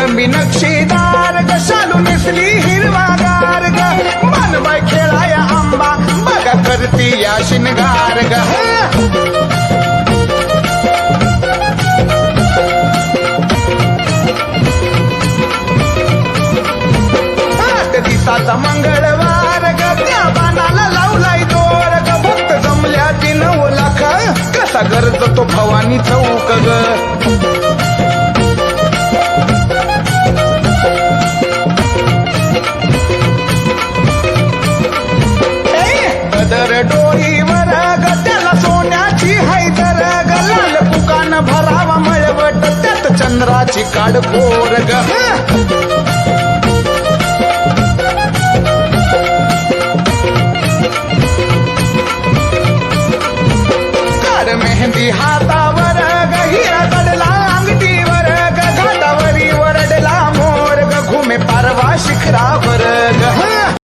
मोसंबी नक्षीदार ग शालू नेसली हिरवा गार ग. मानबाई खेळाया आंबा बघा करती या शिनगार ग. आठ मंगळवार ग त्या बाणाला लावलाय दोर ग. भक्त जमल्या ती नऊ लाख. कसा गरज तो भवानी चौक ग. भरावा मळवट त्यात चंद्राची काडकोर ग काड मेहंदी हातावर ग हिरा वरडला मोर ग घुमे पारवा शिखरावर।